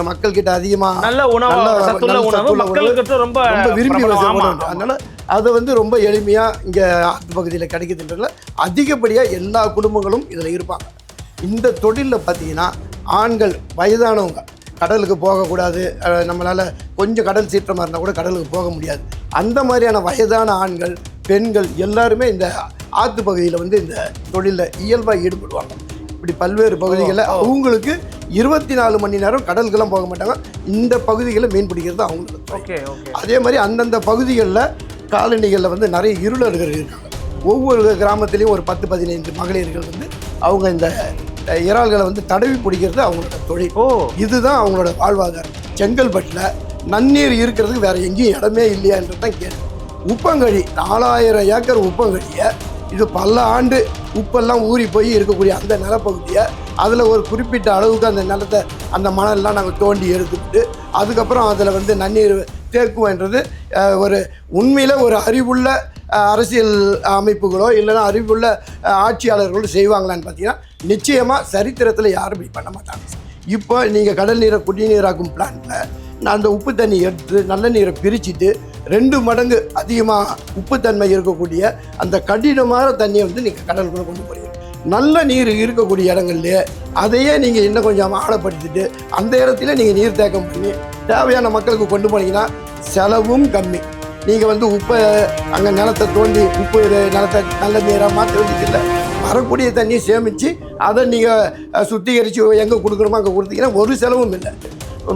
மக்கள் கிட்ட அதிகமா நல்ல உணவு சத்துள்ள உணவு மக்களுக்கு ரொம்ப ரொம்ப விரும்பி. அதனால அது வந்து ரொம்ப எளிமையா இங்க ஆத்து பகுதியில் கிடைக்குதுன்றதுல அதிகப்படியா எல்லா குடும்பங்களும் இதுல இருப்பாங்க. இந்த தொழில்ல பார்த்தீங்கன்னா ஆண்கள் வயதானவங்க கடலுக்கு போகக்கூடாது நம்மளால கொஞ்சம் கடல் சீற்றமாக இருந்தால் கூட கடலுக்கு போக முடியாது. அந்த மாதிரியான வயதான ஆண்கள் பெண்கள் எல்லாருமே இந்த ஆத்து பகுதியில் வந்து இந்த தொழிலில் இயல்பாக ஈடுபடுவாங்க. இப்படி பல்வேறு பகுதிகளில் அவங்களுக்கு இருபத்தி நாலு மணி நேரம் கடலுக்கெல்லாம் போக மாட்டாங்க. இந்த பகுதிகளில் மீன் பிடிக்கிறது அவங்களுக்கு. அதே மாதிரி அந்தந்த பகுதிகளில் காலனிகளில் வந்து நிறைய இருளர்கள் இருக்காங்க. ஒவ்வொரு கிராமத்துலேயும் ஒரு பத்து பதினைந்து மகளிர்கள் வந்து அவங்க இந்த இறால்களை வந்து தடவி பிடிக்கிறது அவங்களோட தொழில். ஓ. இதுதான் அவங்களோட வாழ்வாதாரம். செங்கல்பட்டில் நன்னீர் இருக்கிறதுக்கு வேற எங்கேயும் இடமே இல்லையான்றது தான் கேள்வி. உப்பங்கழி நாலாயிரம் ஏக்கர் உப்பங்கழியை இது பல ஆண்டு உப்பெல்லாம் ஊறி போய் இருக்கக்கூடிய அந்த நிலப்பகுதியை அதில் ஒரு குறிப்பிட்ட அளவுக்கு அந்த நிலத்தை அந்த மணல்லாம் நாங்கள் தோண்டி எடுத்துக்கிட்டு அதுக்கப்புறம் அதில் வந்து நன்னீர் தேக்குவோன்றது ஒரு உண்மையில் ஒரு அறிவுள்ள அரசியல் அமைப்புகளோ இல்லைன்னா அறிவுள்ள ஆட்சியாளர்களோ செய்வாங்களான்னு பார்த்தீங்கன்னா நிச்சயமாக சரித்திரத்தில் யாரும் இப்படி பண்ண மாட்டாங்க. இப்போ நீங்கள் கடல் நீரை குடிநீராக்கும் பிளான்ட்டில் அந்த உப்பு தண்ணி எடுத்து நல்ல நீரை பிரிச்சுட்டு ரெண்டு மடங்கு அதிகமாக உப்புத்தன்மை இருக்கக்கூடிய அந்த கடினமான தண்ணியை வந்து நீங்கள் கடலுக்குள்ளே கொண்டு போகிறீங்க நல்ல நீர் இருக்கக்கூடிய இடங்கள்லயே அதையே நீங்கள் இன்னும் கொஞ்சம் ஆழப்படுத்திட்டு அந்த இடத்துல நீங்கள் நீர் தேக்கம் பண்ணி தேவையான மக்களுக்கு கொண்டு போனீங்கன்னா செலவும் கம்மி. நீங்கள் வந்து உப்பை அங்கே நிலத்தை தோண்டி உப்பு இது நிலத்தை நல்ல நீராக மாற்ற வேண்டியதில்லை. வரக்கூடிய தண்ணியை சேமித்து அதை நீங்கள் சுத்திகரித்து எங்கே கொடுக்கணுமோ அங்கே கொடுத்தீங்கன்னா ஒரு செலவும் இல்லை.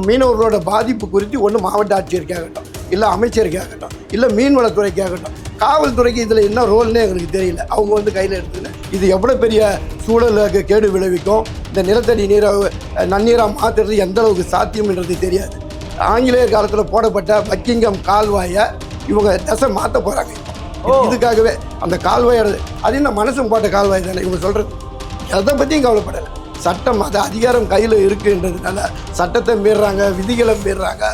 மீனவர்களோட பாதிப்பு குறித்து ஒன்று மாவட்ட ஆட்சியருக்காகட்டும் இல்லை அமைச்சருக்காகட்டும் இல்லை மீன்வளத்துறைக்காகட்டும் காவல்துறைக்கு இதில் என்ன ரோல்னே எங்களுக்கு தெரியல. அவங்க வந்து கையில் எடுத்துன்னு இது எவ்வளோ பெரிய சூழலுக்கு கேடு விளைவிக்கும்? இந்த நிலத்தடி நீரை நன்னீராக மாற்றுறது எந்த அளவுக்கு சாத்தியம்ன்றது தெரியாது. ஆங்கிலேயர் காலத்தில் போடப்பட்ட பக்கிங்கம் கால்வாயை இவங்க திசை மாற்ற போகிறாங்க இதுக்காகவே அந்த கால்வாயோட அது என்ன மனசும் போட்ட கால்வாய் தானே இவங்க சொல்கிறது எதை பற்றியும் கவலைப்படலை. சட்டம் அது அதிகாரம் கையில் இருக்குன்றதுனால சட்டத்தை மீறுறாங்க விதிகளை மீறுறாங்க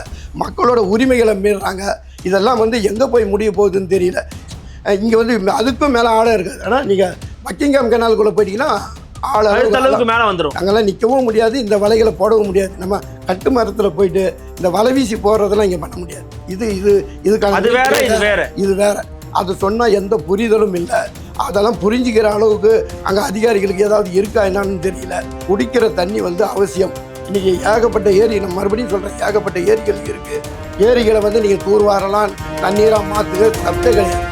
மக்களோட உரிமைகளை மீறுறாங்க. இதெல்லாம் வந்து எங்கே போய் முடிய போகுதுன்னு தெரியல. இங்கே வந்து அதுக்கும் மேலே ஆழம் இருக்காது. ஆனால் நீங்கள் பக்கிங்காம் கெனாலுக்குள்ளே போயிட்டீங்கன்னா அடுத்த அளவுக்கு மேல வந்துரும். அங்கெல்லாம் நிற்கவும் முடியாது இந்த வலைகளை போடவும் முடியாது. நம்ம கட்டு மரத்தில் போயிட்டு இந்த வலை வீசி போடுறதெல்லாம் இங்கே பண்ண முடியாது. இது இது இதுக்கான இது வேற. இது வேற. அது சொன்னால் எந்த புரிதலும் இல்லை. அதெல்லாம் புரிஞ்சுக்கிற அளவுக்கு அங்கே அதிகாரிகளுக்கு ஏதாவது இருக்கா என்னன்னு தெரியல. குடிக்கிற தண்ணி வந்து அவசியம். இன்றைக்கி ஏகப்பட்ட ஏரி நான் மறுபடியும் சொல்கிறேன் ஏகப்பட்ட ஏரிகள் இருக்குது ஏரிகளை வந்து நீங்கள் தூர்வாரலாம் தண்ணீராக மாற்றுக தப்பே கிடையாது.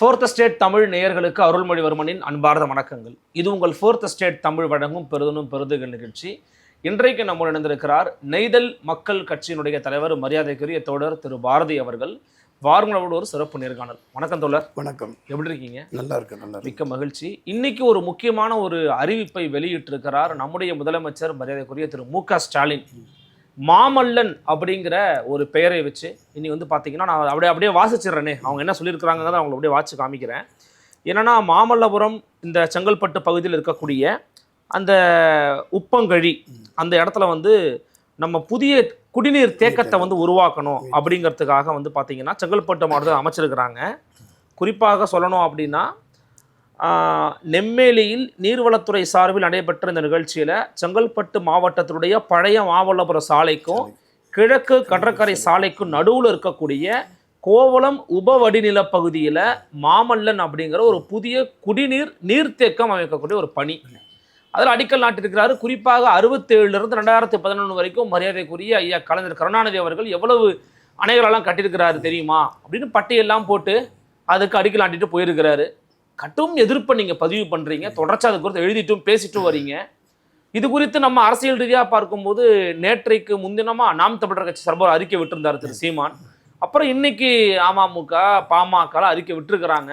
fourth state Tamil நேயர்களுக்கு அருள்மொழிவர்மனின் அன்பார்ந்த வணக்கங்கள். இது உங்கள் ஃபோர்த் ஸ்டேட் தமிழ் வழங்கும் பெருதனும் பெருதுகள் நிகழ்ச்சி. இன்றைக்கு நம்முடன் இணைந்திருக்கிறார் நெய்தல் மக்கள் கட்சியினுடைய தலைவர் மரியாதைக்குரிய தோழர் திரு பாரதி அவர்கள். வாருங்களோடு ஒரு சிறப்பு நேர்காணல். வணக்கம் தோழர். வணக்கம். எப்படி இருக்கீங்க? நல்லா இருக்கு நல்லா மிக்க மகிழ்ச்சி. இன்னைக்கு ஒரு முக்கியமான ஒரு அறிவிப்பை வெளியிட்டிருக்கிறார் நம்முடைய முதலமைச்சர் மரியாதைக்குரிய திரு மு க ஸ்டாலின். மாமல்லன் அப்படிங்கிற ஒரு பெயரை வச்சு இனி வந்து பார்த்தீங்கன்னா நான் அப்படியே அப்படியே வாசிச்சிடுறேனே. அவங்க என்ன சொல்லியிருக்கிறாங்கிறத அவங்களை அப்படியே வாசிச்சு காமிக்கிறேன். என்னன்னா மாமல்லபுரம் இந்த செங்கல்பட்டு பகுதியில் இருக்கக்கூடிய அந்த உப்பங்கழி அந்த இடத்துல வந்து நம்ம புதிய குடிநீர் தேக்கத்தை வந்து உருவாக்கணும் அப்படிங்கிறதுக்காக வந்து பார்த்தீங்கன்னா செங்கல்பட்டு மாவட்டத்தில் அமைச்சிருக்கிறாங்க. குறிப்பாக சொல்லணும் அப்படின்னா நெம்மேலியில் நீர்வளத்துறை சார்பில் நடைபெற்ற இந்த நிகழ்ச்சியில் செங்கல்பட்டு மாவட்டத்தினுடைய பழைய மாமல்லபுரம் சாலைக்கும் கிழக்கு கடற்கரை சாலைக்கும் நடுவில் இருக்கக்கூடிய கோவளம் உபவடிநில பகுதியில் மாமல்லன் அப்படிங்கிற ஒரு புதிய குடிநீர் நீர்த்தேக்கம் அமைக்கக்கூடிய ஒரு பணி. அதில் அடிக்கல் நாட்டிருக்கிறாரு குறிப்பாக அறுபத்தேழுலேருந்து ரெண்டாயிரத்தி பதினொன்று வரைக்கும் மரியாதைக்குரிய ஐயா கலைஞர் கருணாநிதி அவர்கள் எவ்வளவு அணைகளெல்லாம் கட்டியிருக்கிறாரு தெரியுமா? அப்படின்னு பட்டியெல்லாம் போட்டு அதுக்கு அடிக்கல் நாட்டிட்டு போயிருக்கிறாரு. கட்டும் எதிர்ப்பை நீங்கள் பதிவு பண்ணுறீங்க தொடர்ச்சி அது குறித்து எழுதிட்டும் பேசிட்டும் வரீங்க. இது குறித்து நம்ம அரசியல் ரீதியாக பார்க்கும்போது நேற்றைக்கு முன்தினமா நாம் தமிழர் கட்சி சார்பாக அறிக்கை விட்டிருந்தார் திரு சீமான். அப்புறம் இன்னைக்கு அமமுக பாமக அறிக்கை விட்டுருக்கிறாங்க.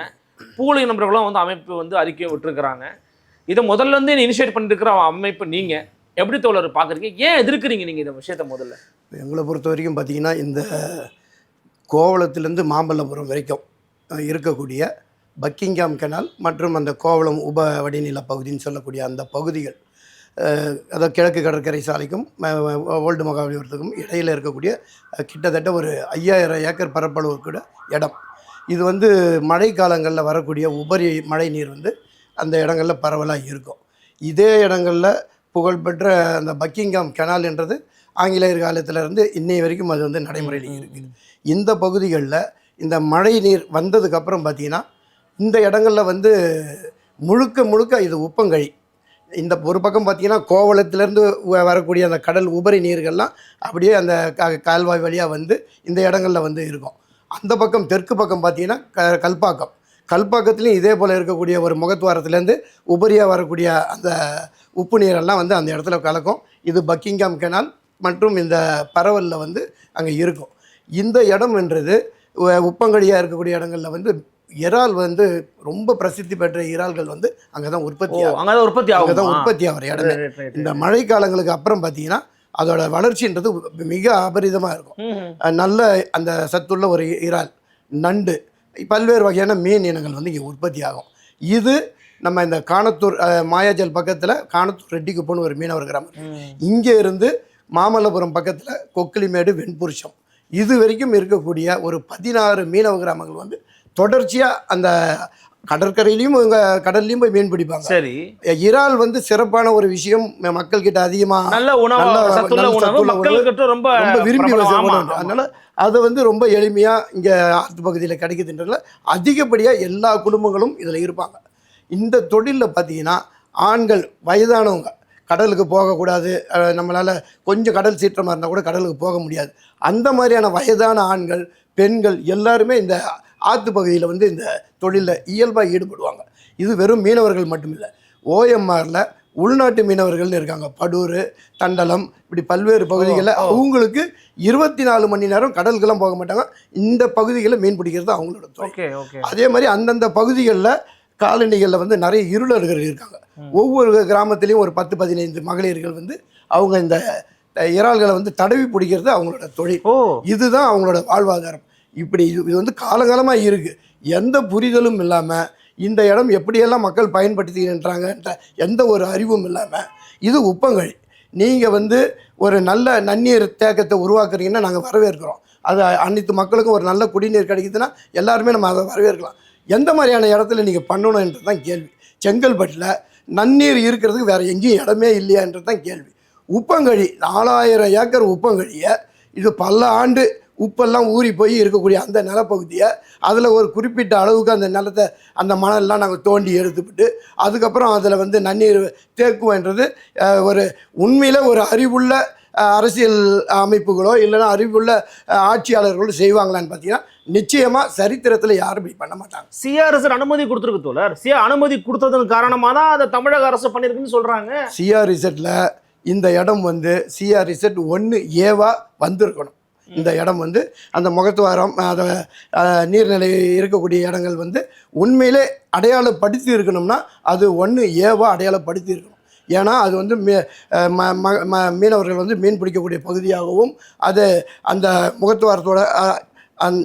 பூலை நண்பர்களும் வந்து அமைப்பு வந்து அறிக்கை விட்டுருக்கிறாங்க. இதை முதல்ல இருந்தே இனிஷியேட் பண்ணிருக்கிற அமைப்பு நீங்க. எப்படி தோழர் பாக்குறீங்க ஏன் எதிர்க்கிறீங்க நீங்க இந்த விஷயத்த முதல்ல? எங்களை பொறுத்த வரைக்கும் பார்த்தீங்கன்னா இந்த கோவளத்திலேருந்து மாமல்லபுரம் வரைக்கும் இருக்கக்கூடிய பக்கிங்காம் கெனால் மற்றும் அந்த கோவளம் உப வடிநில பகுதின்னு சொல்லக்கூடிய அந்த பகுதிகள் அதாவது கிழக்கு கடற்கரை சாலைக்கும் ஓல்டு மகாபலிபுரத்துக்கும் இடையில் இருக்கக்கூடிய கிட்டத்தட்ட ஒரு ஐயாயிரம் ஏக்கர் பரப்பளவு கூட இடம். இது வந்து மழை காலங்களில் வரக்கூடிய உபரி மழை நீர் வந்து அந்த இடங்களில் பரவலாக இருக்கும். இதே இடங்களில் புகழ்பெற்ற அந்த பக்கிங்காம் கெனால் என்றது ஆங்கிலேயர் காலத்திலிருந்து இன்னை வரைக்கும் அது வந்து நடைமுறையில் இருக்குது இந்த பகுதிகளில் இந்த மழை நீர் வந்ததுக்கப்புறம் பார்த்தீங்கன்னா இந்த இடங்களில் வந்து முழுக்க முழுக்க இது உப்பங்கழி. இந்த ஒரு பக்கம் பார்த்தீங்கன்னா கோவளத்திலேருந்து வரக்கூடிய அந்த கடல் உபரி நீர்கள்லாம் அப்படியே அந்த க- கால்வாய் வழியாக வந்து இந்த இடங்களில் வந்து இருக்கும். அந்த பக்கம் தெற்கு பக்கம் பார்த்தீங்கன்னா க கல்பாக்கம். கல்பாக்கத்துலேயும் இதே போல் இருக்கக்கூடிய ஒரு முகத்துவாரத்துலேருந்து உபரியாக வரக்கூடிய அந்த உப்பு நீரெல்லாம் வந்து அந்த இடத்துல கலக்கும். இது பக்கிங்காம் கெனால் மற்றும் இந்த பரவலில் வந்து அங்கே இருக்கும். இந்த இடம்ன்றது என்றது உப்பங்கழியாக இருக்கக்கூடிய இடங்களில் வந்து இறால் வந்து ரொம்ப பிரசித்தி பெற்ற இறால்கள் வந்து அங்கே தான் உற்பத்தி ஆகும். அங்கதான் உற்பத்தி அங்கே தான் ஆகும் உற்பத்தி ஆகிற இடமே. இந்த மழை காலங்களுக்கு அப்புறம் பார்த்தீங்கன்னா அதோட வளர்ச்சின்றது மிக அபரிதமாக இருக்கும். நல்ல அந்த சத்துள்ள ஒரு இறால் நண்டு பல்வேறு வகையான மீன் இனங்கள் வந்து இங்கே உற்பத்தி ஆகும். இது நம்ம இந்த காணத்தூர் மாயாஜல் பக்கத்தில் காணத்தூர் ரெட்டிக்குப்போன்னு ஒரு மீனவர் கிராமம். இங்கே இருந்து மாமல்லபுரம் பக்கத்தில் கொக்கிலிமேடு வெண்புருஷம். இது வரைக்கும் இருக்கக்கூடிய ஒரு பதினாறு மீனவ கிராமங்கள் வந்து தொடர்ச்சியாக அந்த கடற்கரையிலையும் இவங்க கடல்லையும் போய் மீன் பிடிப்பாங்க. சரி. இறால் வந்து சிறப்பான ஒரு விஷயம் ம- மக்கள்கிட்ட அதிகமாக நல்ல உணவு ரொம்ப ரொம்ப விரும்பி. அதனால அதை வந்து ரொம்ப எளிமையாக இங்கே ஆற்று பகுதியில் கிடைக்குதுன்றதுல அதிகப்படியாக எல்லா குடும்பங்களும் இதில் இருப்பாங்க. இந்த தொழிலில் பார்த்தீங்கன்னா ஆண்கள் வயதானவங்க கடலுக்கு போகக்கூடாது. நம்மளால கொஞ்சம் கடல் சீற்றமாக இருந்தால் கூட கடலுக்கு போக முடியாது. அந்த மாதிரியான வயதான ஆண்கள் பெண்கள் எல்லாருமே இந்த ஆற்று பகுதியில் வந்து இந்த தொழிலில் இயல்பாக ஈடுபடுவாங்க. இது வெறும் மீனவர்கள் மட்டுமில்லை. ஓஎம்ஆரில் உள்நாட்டு மீனவர்கள்னு இருக்காங்க. படூர் தண்டலம் இப்படி பல்வேறு பகுதிகளில். அவங்களுக்கு இருபத்தி நாலு மணி நேரம் கடலுக்கெல்லாம் போக மாட்டாங்க. இந்த பகுதிகளில் மீன் பிடிக்கிறது அவங்களோட தொழில். அதே மாதிரி அந்தந்த பகுதிகளில் காலனிகளில் வந்து நிறைய இருளர்கள் இருக்காங்க. ஒவ்வொரு கிராமத்துலேயும் ஒரு பத்து பதினைந்து மகளிர்கள் வந்து அவங்க இந்த இறால்களை வந்து தடவி பிடிக்கிறது அவங்களோட தொழில். இதுதான் அவங்களோட வாழ்வாதாரம். இப்படி இது இது வந்து காலகாலமாக இருக்குது எந்த புரிதலும் இல்லாமல் இந்த இடம் எப்படியெல்லாம் மக்கள் பயன்படுத்திக்கின்றாங்கன்ற எந்த ஒரு அறிவும் இல்லாமல் இது உப்பங்கழி நீங்கள் வந்து ஒரு நல்ல நன்னீர் தேக்கத்தை உருவாக்குறீங்கன்னா நாங்கள் வரவேற்கிறோம். அது அனைத்து மக்களுக்கும் ஒரு நல்ல குடிநீர் கிடைக்குதுன்னா எல்லாருமே நம்ம அதை வரவேற்கலாம். எந்த மாதிரியான இடத்துல நீங்கள் பண்ணணுன்றது தான் கேள்வி. செங்கல்பட்டில் நன்னீர் இருக்கிறதுக்கு வேறு எங்கேயும் இடமே இல்லையான்றது தான் கேள்வி. உப்பங்கழி நாலாயிரம் ஏக்கர் உப்பங்கழியை இது பல ஆண்டு உப்பெல்லாம் ஊறி போய் இருக்கக்கூடிய அந்த நிலப்பகுதியை அதில் ஒரு குறிப்பிட்ட அளவுக்கு அந்த நிலத்தை அந்த மணல்லாம் நாங்கள் தோண்டி எடுத்துவிட்டு அதுக்கப்புறம் அதில் வந்து நன்னீர் தேக்குவோன்றது ஒரு உண்மையில் ஒரு அறிவுள்ள அரசியல் அமைப்புகளோ இல்லைன்னா அறிவுள்ள ஆட்சியாளர்களோ செய்வாங்களான்னு பார்த்தீங்கன்னா நிச்சயமாக சரித்திரத்தில் யாரும் இப்படி பண்ண மாட்டாங்க. சிஆர்எஸ் அனுமதி கொடுத்துருக்கு தோழர். சிஆர் அனுமதி கொடுத்ததன் காரணமா தான் அதை தமிழக அரசு பண்ணிருக்குன்னு சொல்றாங்க. சிஆர் ரிசெட்டில் இந்த இடம் வந்து சிஆர் ரிசெட் ஒன்று ஏவா வந்திருக்கணும். இந்த இடம் வந்து அந்த முகத்துவாரம் அதை நீர்நிலை இருக்கக்கூடிய இடங்கள் வந்து உண்மையிலே அடையாளப்படுத்தி இருக்கணும்னா அது ஒன்று ஏவா அடையாளப்படுத்தி இருக்கணும். ஏன்னா அது வந்து மீ மீனவர்கள் வந்து மீன் பிடிக்கக்கூடிய பகுதியாகவும் அது அந்த முகத்துவாரத்தோட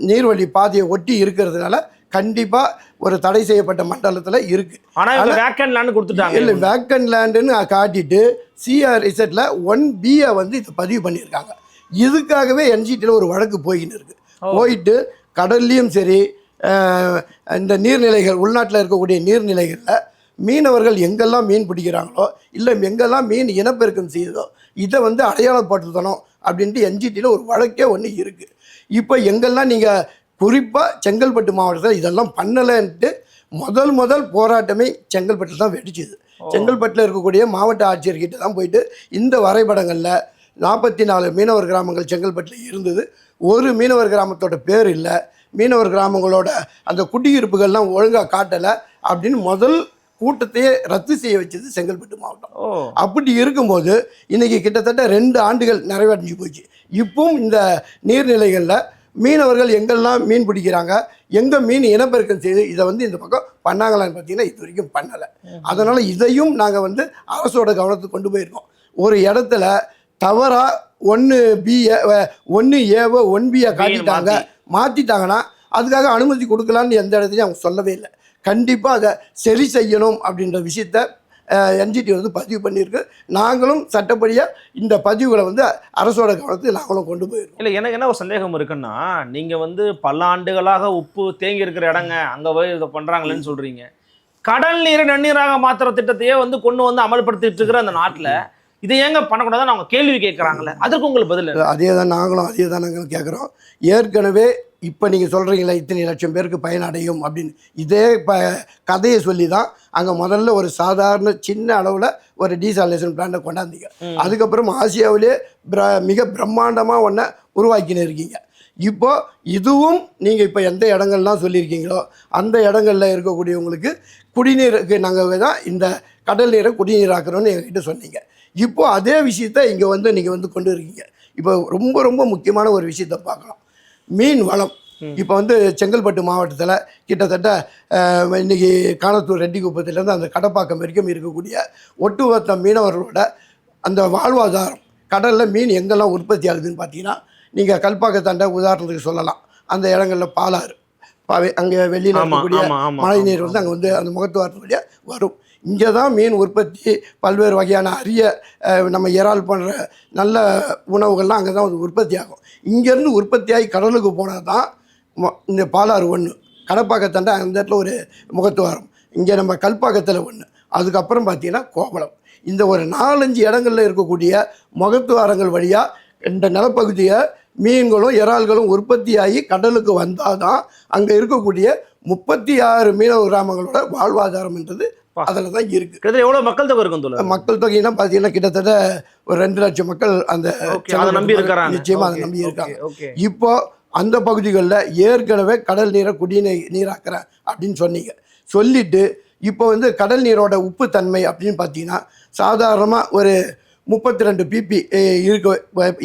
நீர்வழி பாதையை ஒட்டி இருக்கிறதுனால கண்டிப்பாக ஒரு தடை செய்யப்பட்ட மண்டலத்தில் இருக்குது ஆனா இவங்க வேக்கன் லேண்ட் கொடுத்துட்டாங்க. இல்லை வேக்கன் லேண்டுன்னு காட்டிட்டு சிஆர் இசட்டில் ஒன் பியை வந்து இதை பதிவு பண்ணியிருக்காங்க. இதுக்காகவே என்ஜிடியில் ஒரு வழக்கு போயின்னு இருக்கு. ஓ. போயிட்டு கடல்லையும் சரி இந்த நீர்நிலைகள் உள்நாட்டில் இருக்கக்கூடிய நீர்நிலைகளில் மீனவர்கள் எங்கெல்லாம் மீன் பிடிக்கிறாங்களோ இல்லை எங்கெல்லாம் மீன் இனப்பெருக்கம் செய்யுதோ இதை வந்து அடையாளப்படுத்தணும் அப்படின்ட்டு என்ஜிடியில் ஒரு வழக்கே ஒன்று இருக்குது இப்போ எங்கெல்லாம் நீங்கள் குறிப்பாக செங்கல்பட்டு மாவட்டத்தில் இதெல்லாம் பண்ணலைன்ட்டு முதல் முதல் போராட்டமே செங்கல்பட்டில் தான் வெடிச்சுது. செங்கல்பட்டில் இருக்கக்கூடிய மாவட்ட ஆட்சியர்கிட்ட தான் போயிட்டு இந்த வரைபடங்களில் நாற்பத்தி நாலு மீனவர் கிராமங்கள் செங்கல்பட்டில் இருந்தது. ஒரு மீனவர் கிராமத்தோட பேர் இல்லை. மீனவர் கிராமங்களோட அந்த குடியிருப்புகள்லாம் ஒழுங்காக காட்டலை அப்படின்னு முதல் கூட்டத்தையே ரத்து செய்ய வச்சது செங்கல்பட்டு மாவட்டம். அப்படி இருக்கும்போது இன்னைக்கு கிட்டத்தட்ட ரெண்டு ஆண்டுகள் நிறைவடைஞ்சு போச்சு. இப்பவும் இந்த நீர்நிலைகளில் மீனவர்கள் எங்கெல்லாம் மீன் பிடிக்கிறாங்க எங்கே மீன் இனப்பெருக்கம் செய்து இதை வந்து இந்த பக்கம் பண்ணாங்களான்னு பார்த்தீங்கன்னா இது வரைக்கும் பண்ணலை. அதனால் இதையும் நாங்கள் வந்து அரசோட கவனத்துக்கு கொண்டு போயிருக்கோம். ஒரு இடத்துல தவறாக ஒன்று பிஏ ஒன்று ஏவோ ஒன் பியை காட்டிட்டாங்க. மாற்றிட்டாங்கன்னா அதுக்காக அனுமதி கொடுக்கலான்னு எந்த இடத்துலையும் அவங்க சொல்லவே இல்லை. கண்டிப்பாக அதை சரி செய்யணும் அப்படின்ற விஷயத்த என்ஜிடி வந்து பதிவு பண்ணியிருக்கு. நாங்களும் சட்டப்படியாக இந்த பதிவுகளை வந்து அரசோட கவனத்துக்கு நாங்களும் கொண்டு போயிருக்கோம் இல்ல எனக்கு என்ன ஒரு சந்தேகம் இருக்குன்னா நீங்க வந்து பல ஆண்டுகளாக உப்பு தேங்கி இருக்கிற இடங்க அங்க போய் இதை பண்றாங்களேன்னு சொல்றீங்க. கடல் நீரை நன்னீராக மாத்துற திட்டத்தையே வந்து கொண்டு வந்து அமல்படுத்திட்டு இருக்கிற அந்த நாட்டுல இதை ஏங்க பண்ணக்கூடாதுன்னு அவங்க கேள்வி கேட்கறாங்கல்ல? அதற்கு உங்களுக்கு பதில்? அதே தான் நாங்களும் அதே தான் நாங்கள் கேட்குறோம். ஏற்கனவே இப்போ நீங்கள் சொல்கிறீங்களா இத்தனை லட்சம் பேருக்கு பயனடையும் அப்படின்னு. இதே ப கதையை சொல்லி தான் அங்கே முதல்ல ஒரு சாதாரண சின்ன அளவில் ஒரு டீசாலேஷன் பிளான்ட்டை கொண்டாந்தீங்க. அதுக்கப்புறம் ஆசியாவிலே பிர மிக பிரம்மாண்டமாக ஒன்றை உருவாக்கின்னு இருக்கீங்க. இப்போ இதுவும் நீங்கள் இப்போ எந்த இடங்கள்லாம் சொல்லியிருக்கீங்களோ அந்த இடங்கள்ல இருக்கக்கூடியவங்களுக்கு குடிநீருக்கு நாங்கள் தான் இந்த கடல் நீரை குடிநீராக்குறோம்னு எங்ககிட்ட சொன்னீங்க. இப்போ அதே விஷயத்த இங்கே வந்து நீங்கள் வந்து கொண்டு இருக்கீங்க இப்போ ரொம்ப ரொம்ப முக்கியமான ஒரு விஷயத்த பார்க்கலாம். மீன் வளம். இப்போ வந்து செங்கல்பட்டு மாவட்டத்தில் கிட்டத்தட்ட அஹ், இன்னைக்கு காணத்தூர் ரெட்டிக்குப்பத்துலேருந்து அந்த கடப்பாக்கம் வரைக்கும் இருக்கக்கூடிய ஒட்டுமொத்த மீனவர்களோட அந்த வாழ்வாதாரம் கடலில் மீன் எங்கெல்லாம் உற்பத்தி ஆகுதுன்னு பார்த்தீங்கன்னா நீங்கள் கல்பாக்கத்தாண்ட உதாரணத்துக்கு சொல்லலாம். அந்த இடங்களில் பாலாறு. அங்கே வெளியில் இருக்கக்கூடிய மழை நீர் வந்து அங்கே வந்து அந்த முகத்துவாரத்து வழியாக வரும். இங்கே தான் மீன் உற்பத்தி பல்வேறு வகையான அரிய நம்ம இறால் பண்ணுற நல்ல உணவுகள்லாம் அங்கே தான் வந்து உற்பத்தி ஆகும். இங்கேருந்து உற்பத்தியாகி கடலுக்கு போனால் தான் இந்த பாலாறு ஒன்று கடப்பாக்கத்தாண்ட அந்த இடத்துல ஒரு முகத்துவாரம். இங்கே நம்ம கல்பாக்கத்தில் ஒன்று அதுக்கப்புறம் பார்த்தீங்கன்னா கோவளம். இந்த ஒரு நாலஞ்சு இடங்களில் இருக்கக்கூடிய முகத்துவாரங்கள் வழியாக இந்த நிலப்பகுதியை மீன்களும் இறால்களும் உற்பத்தியாகி கடலுக்கு வந்தால் தான் அங்கே இருக்கக்கூடிய முப்பத்தி ஆறு மீனவ கிராமங்களோட வாழ்வாதாரம்ன்றது அதில் தான் இருக்குது கிட்டத்தட்ட எவ்வளவு மக்கள் தொகை இருக்கும் தோழர்? மக்கள் தொகைனா பார்த்தீங்கன்னா கிட்டத்தட்ட ஒரு ரெண்டு லட்சம் மக்கள் அந்த நம்பி இருக்காங்க நிச்சயமாக அதை நம்பி இருக்காங்க. இப்போ அந்த பகுதிகளில் ஏற்கனவே கடல் நீரை குடிநீர் நீராக்குறேன் அப்படின்னு சொன்னீங்க. சொல்லிட்டு இப்போ வந்து கடல் நீரோட உப்பு தன்மை அப்படின்னு பார்த்தீங்கன்னா சாதாரணமாக ஒரு முப்பத்தி ரெண்டு பிபி இருக்க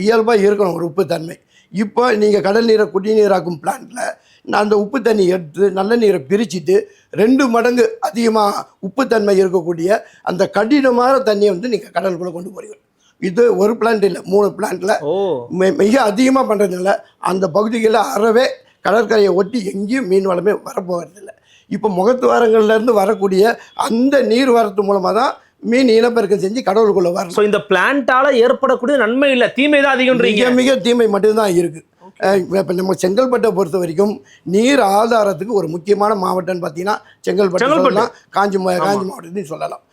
இயல்பாக இருக்கணும் ஒரு உப்பு தன்மை இப்போ நீங்கள் கடல் நீரை குடிநீராக்கும் பிளான்ட்டில் அந்த உப்பு தண்ணி எடுத்து நல்ல நீரை பிரிச்சுட்டு ரெண்டு மடங்கு அதிகமாக உப்புத்தன்மை இருக்கக்கூடிய அந்த கடினமான தண்ணியை வந்து நீங்கள் கடலுக்குள்ளே கொண்டு போறீங்க. இது ஒரு பிளான்ட் இல்லை மூணு பிளான்ட்டில் மிக அதிகமாக பண்ணுறதுனால அந்த பகுதிகளில் அறவே கடற்கரையை ஒட்டி எங்கேயும் மீன் வளமே வரப்போகிறதில்ல இப்போ முகத்துவாரங்கள்லேருந்து வரக்கூடிய அந்த நீர் வரத்து மூலமாக தான் மீன் இனப்பெருக்கம் செஞ்சு கடவுளுக்குள்ளே வரணும். சோ இந்த பிளான்ட்டால ஏற்படக்கூடிய நன்மை இல்ல தீமை தான் அதிகம்ன்றீங்க. மிக மிக தீமை மட்டும்தான் இருக்குது இப்போ நம்ம செங்கல்பட்டை பொறுத்த வரைக்கும் நீர் ஆதாரத்துக்கு ஒரு முக்கியமான மாவட்டம்னு பார்த்தீங்கன்னா செங்கல்பட்டு. சொல்லலாம். காஞ்சி காஞ்சி மாவட்டத்தையும் சொல்லலாம்.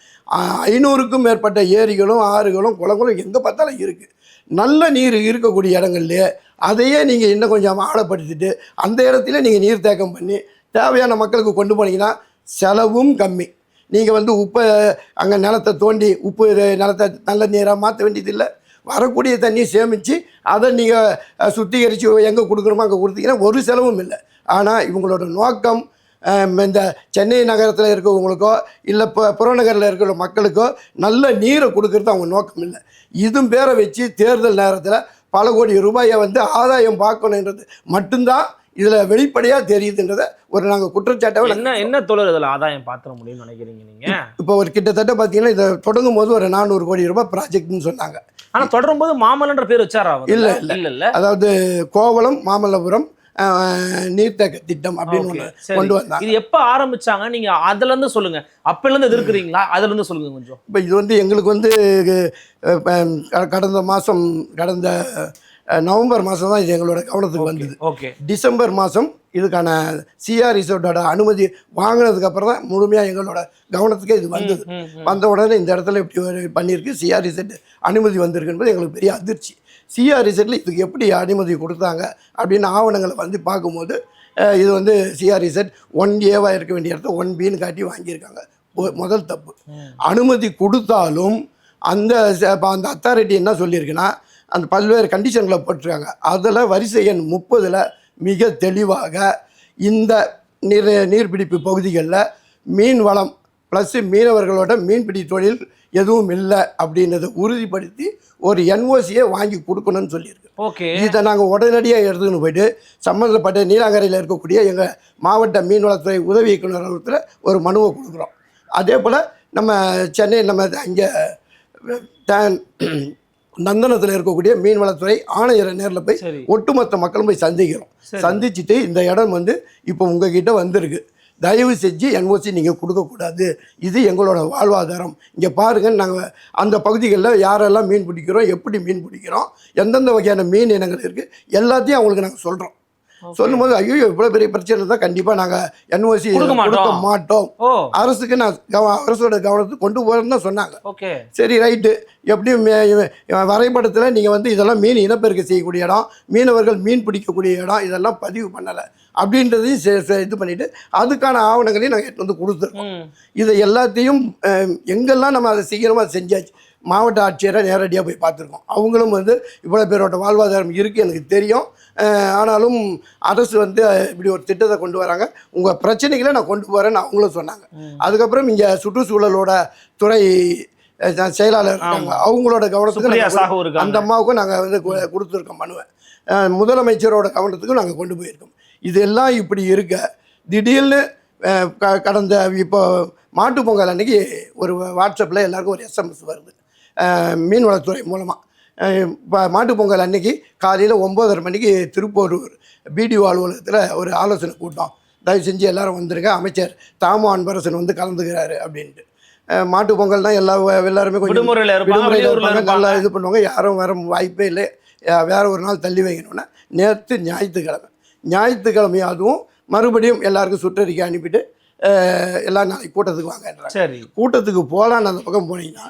ஐநூறுக்கும் மேற்பட்ட ஏரிகளும் ஆறுகளும் குளங்களும் எங்கே பார்த்தாலும் இருக்குது நல்ல நீர் இருக்கக்கூடிய இடங்கள்லையே அதையே நீங்கள் இன்னும் கொஞ்சம் ஆழப்படுத்திட்டு அந்த இடத்துல நீங்கள் நீர் தேக்கம் பண்ணி தேவையான மக்களுக்கு கொண்டு போனீங்கன்னா செலவும் கம்மி. நீங்கள் வந்து உப்பை அங்கே நிலத்தை தோண்டி உப்பு நிலத்தை நல்ல நீராக மாற்ற வேண்டியதில்லை. வரக்கூடிய தண்ணியை சேமித்து அதை நீங்கள் சுத்திகரித்து எங்கே கொடுக்கணுமோ அங்கே கொடுத்தீங்கன்னா ஒரு செலவும் இல்லை. ஆனால் இவங்களோட நோக்கம் இந்த சென்னை நகரத்தில் இருக்கிறவங்களுக்கோ இல்லை இப்போ புறநகரில் இருக்கிற மக்களுக்கோ நல்ல நீரை கொடுக்கறது அவங்க நோக்கம் இல்லை. இதுவும் பேரை வச்சு தேர்தல் நேரத்தில் பல கோடி ரூபாயை வந்து ஆதாயம் பார்க்கணுன்றது மட்டும்தான் இதில் வெளிப்படையாக தெரியுதுன்றதை ஒரு நாங்கள் குற்றச்சாட்டாக என்ன என்ன தோழர் இதுல ஆதாயம் பாத்திர முடியும்னு நினைக்கிறீங்க நீங்க? இப்போ ஒரு கிட்டத்தட்ட பார்த்தீங்கன்னா இதை தொடங்கும் போது ஒரு நானூறு கோடி ரூபாய் ப்ராஜெக்ட்னு சொன்னாங்க. ஆனா தொடரும் போது மாமல்லன்ற பேர் வச்சாரா இல்ல, இல்ல. இல்ல அதாவது கோவளம் மாமல்லபுரம் நீர்த்தேக்க திட்டம் அப்படின்னு. கொண்டு வந்தாங்க. இது எப்ப ஆரம்பிச்சாங்க? நீங்க அதுல இருந்து சொல்லுங்க. அப்பல இருந்து இது இருக்கிறீங்களா அதுல இருந்து சொல்லுங்க கொஞ்சம். இப்போ இது வந்து எங்களுக்கு வந்து கடந்த மாதம் கடந்த நவம்பர் மாதம் தான் இது எங்களோட கவனத்துக்கு வந்தது. ஓகே டிசம்பர் மாதம் இதுக்கான சிஆர் ரிசோர்ட்டோட அனுமதி வாங்கினதுக்கு அப்புறம் தான் முழுமையாக எங்களோட கவனத்துக்கே இது வந்தது. வந்த உடனே இந்த இடத்துல இப்படி பண்ணியிருக்கு. சிஆர் ரிசெட் அனுமதி வந்திருக்குன்றது எங்களுக்கு பெரிய அதிர்ச்சி. சிஆர் ரிசெட்டில் இதுக்கு எப்படி அனுமதி கொடுத்தாங்க அப்படின்னு ஆவணங்களை வந்து பார்க்கும்போது இது வந்து சிஆர் ரிசெட் ஒன் ஏவாக இருக்க வேண்டிய இடத்த ஒன் பின்னு காட்டி வாங்கியிருக்காங்க. முதல் தப்பு. அனுமதி கொடுத்தாலும் அந்த அந்த அத்தாரிட்டி என்ன சொல்லியிருக்குன்னா அந்த பல்வேறு கண்டிஷன்களை போட்டிருக்காங்க. அதில் வரிசை எண் முப்பதில் மிக தெளிவாக இந்த நீர் நீர்பிடிப்பு பகுதிகளில் மீன் வளம் ப்ளஸ் மீனவர்களோட மீன்பிடி தொழில் எதுவும் இல்லை அப்படின்றத உறுதிப்படுத்தி ஒரு என்ஓசியை வாங்கி கொடுக்கணும்னு சொல்லியிருக்கு. ஓகே. இதை நாங்கள் உடனடியாக எடுத்துக்கின்னு போயிட்டு சம்மந்தப்பட்ட நீலாங்கரையில் இருக்கக்கூடிய எங்கள் மாவட்ட மீன்வளத்துறை உதவி இயக்குனர் அலுவலகத்தில் ஒரு மனுவை கொடுக்குறோம். அதே போல் நம்ம சென்னை நம்ம இங்கே நந்தனத்தில் இருக்கக்கூடிய மீன்வளத்துறை ஆணையரை நேரில் போய் ஒட்டுமொத்த மக்களும் போய் சந்திக்கிறோம். சந்திச்சுட்டு இந்த இடம் வந்து இப்போ உங்ககிட்ட வந்திருக்கு. தயவு செஞ்சு என்ஓசி நீங்கள் கொடுக்கக்கூடாது. இது எங்களோட வாழ்வாதாரம். இங்கே பாருங்க நாங்கள் அந்த பகுதிகளில் யாரெல்லாம் மீன் பிடிக்கிறோம் எப்படி மீன் பிடிக்கிறோம் எந்தெந்த வகையான மீன் இனங்கள் இருக்குது எல்லாத்தையும் அவங்களுக்கு நாங்கள் சொல்கிறோம் சொல்லும்போது ஐயோ இவ்வளோ பெரிய பிரச்சனை இருந்தால் கண்டிப்பாக நாங்கள் என்ஓசி கொடுக்க மாட்டோம். அரசுக்கு நான் அரசோட கவனத்துக்கு கொண்டு போகிறேன்னு தான் சொன்னாங்க. சரி ரைட்டு. எப்படியும் வரைபடத்தில் நீங்கள் வந்து இதெல்லாம் மீன் இனப்பெருக்க செய்யக்கூடிய இடம் மீனவர்கள் மீன் பிடிக்கக்கூடிய இடம் இதெல்லாம் பதிவு பண்ணலை. அப்படின்றதையும் இது பண்ணிவிட்டு அதுக்கான ஆவணங்களையும் நாங்கள் எடுத்து வந்து கொடுத்துருக்கோம். இதை எல்லாத்தையும் எங்கெல்லாம் நம்ம அதை அதை செஞ்சாச்சு. மாவட்ட ஆட்சியரை நேரடியாக போய் பார்த்துருக்கோம். அவங்களும் வந்து இவ்வளோ பேரோட வாழ்வாதாரம் இருக்குது எனக்கு தெரியும். ஆனாலும் அரசு வந்து இப்படி ஒரு திட்டத்தை கொண்டு வராங்க. உங்கள் பிரச்சனைகளை நான் கொண்டு போகிறேன்னு அவங்களும் சொன்னாங்க. அதுக்கப்புறம் இங்கே சுற்றுச்சூழலோட துறை செயலாளர் அவங்களோட கவனத்துக்கு அந்த அம்மாவுக்கும் நாங்கள் வந்து கொடுத்துருக்கோம் மனுவை. முதலமைச்சரோட கவனத்துக்கும் நாங்கள் கொண்டு போயிருக்கோம். இதெல்லாம் இப்படி இருக்க திடீர்னு கடந்த இப்போ மாட்டுப் பொங்கல் அன்னைக்கு ஒரு வாட்ஸ்அப்பில் எல்லாருக்கும் ஒரு எஸ்எம்எஸ் வருது. மீன்வளத்துறை மூலமாக மாட்டுப் பொங்கல் அன்னைக்கு காலையில் ஒம்போதரை மணிக்கு திருப்போரூர் பிடிஓ அலுவலகத்தில் ஒரு ஆலோசனை கூட்டம். தயவு செஞ்சு எல்லாரும் வந்துருங்க. அமைச்சர் தாமோ அன்பரசன் வந்து கலந்துக்கிறாரு அப்படின்ட்டு. அஹ், மாட்டுப் பொங்கல் தான் எல்லா எல்லாருமே கொஞ்சம் நல்லா இது பண்ணுவாங்க. யாரும் வர வாய்ப்பே இல்லை. வேற ஒரு நாள் தள்ளி வைக்கணும்னா நேற்று ஞாயிற்றுக்கிழமை. ஞாயிற்றுக்கிழமை அதுவும் மறுபடியும் எல்லாருக்கும் சுற்றறிக்கை அனுப்பிட்டு எல்லாம் நாளைக்கு கூட்டத்துக்கு வாங்கன்றாங்க. சரி. கூட்டத்துக்கு போகலான்னு அந்த பக்கம் போனீங்கன்னா